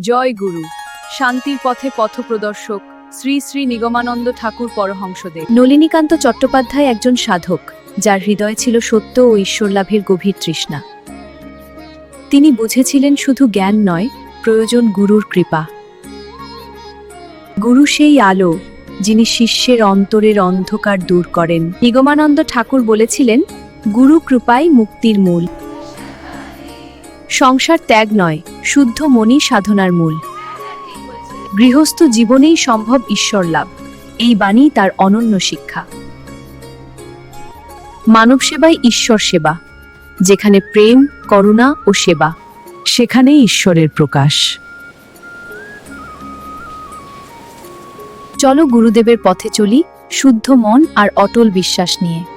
জয় গুরু। শান্তির পথে পথপ্রদর্শক শ্রী শ্রী নিগমানন্দ ঠাকুর পরহংসদেব। নলিনীকান্ত চট্টোপাধ্যায় একজন সাধক, যার হৃদয় ছিল সত্য ও ঈশ্বরলাভের গভীর তৃষ্ণা। তিনি বুঝেছিলেন শুধু জ্ঞান নয়, প্রয়োজন গুরুর কৃপা। গুরু সেই আলো, যিনি শিষ্যের অন্তরের অন্ধকার দূর করেন। নিগমানন্দ ঠাকুর বলেছিলেন, গুরু কৃপাই মুক্তির মূল। সংসার ত্যাগ নয়, শুদ্ধ মনই সাধনার মূল। গৃহস্থ জীবনেই সম্ভব ঈশ্বর লাভ, এই বাণী তার অনন্য শিক্ষা। মানব সেবাই ঈশ্বর সেবা, যেখানে প্রেম, করুণা ও সেবা, সেখানেই ঈশ্বরের প্রকাশ। চলো গুরুদেবের পথে চলি, শুদ্ধ মন আর অটল বিশ্বাস নিয়ে।